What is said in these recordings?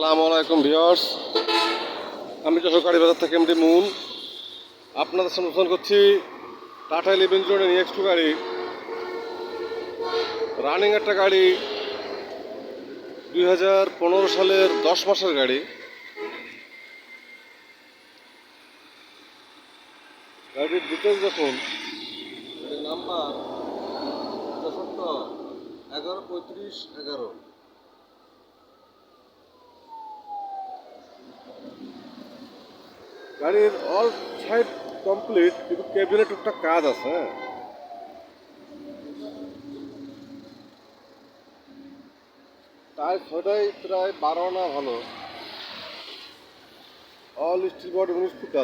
আসসালামু আলাইকুম ভিউয়ার্স। আমি গাড়ি বাজার থেকে এমডি মুন। আপনাদের সামনে ফোন করছি Tata eleven zero nine X two গাড়ি। রানিং একটা গাড়ি দুই হাজার পনেরো সালের দশ মাসের গাড়ি। গাড়ির ডিটেলস দেখুন। নাম্বার এগারো পঁয়ত্রিশ এগারো। গাড়ির অল সাইড কমপ্লিট কিন্তু কেবিনে টুকটাক কাজ আছে হ্যাঁ। টায়ার ছয়টাই প্রায় বারো না ভালো। অল স্টিল বডি উনিশ ফুট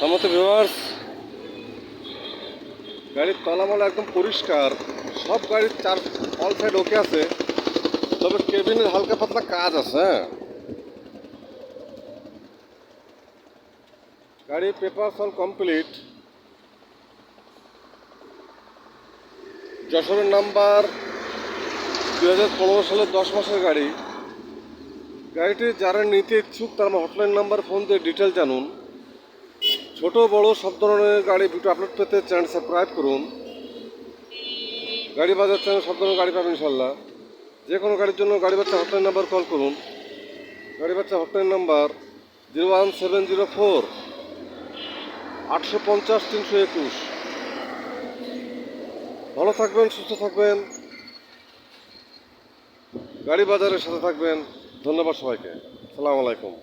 সমস্ত ভিউয়ার্স গাড়ির তলামলা একদম পরিষ্কার। সব গাড়ির চার অল সাইড ওকে আছে। তবে কেবিনের হালকা পাতলা কাজ আছে হ্যাঁ। গাড়ির পেপার অল কমপ্লিট যশোরের নাম্বার দু হাজার পনেরো সালের দশ মাসের গাড়ি। গাড়িটি যারা নিতে ইচ্ছুক, তার হটলাইন নাম্বার ফোন দিয়ে ডিটেল জানুন। ছোট, বড় সব ধরনের গাড়ি ভিডিও আপলোড পেতে চ্যানেল সাবস্ক্রাইব করুন। গাড়ি বাজার চ্যানেল সব ধরনের গাড়ি পাবেন ইনশাল্লাহ যে কোনো গাড়ির জন্য গাড়ি বাচ্চা হটলাইন নাম্বার কল করুন। গাড়ি বাচ্চা hotline number zero one seven zero four আটশো পঞ্চাশ তিনশো একুশ। ভালো থাকবেন, সুস্থ থাকবেন। গাড়ি বাজারের সাথে থাকবেন। ধন্যবাদ সবাইকে। সালাম আলাইকুম।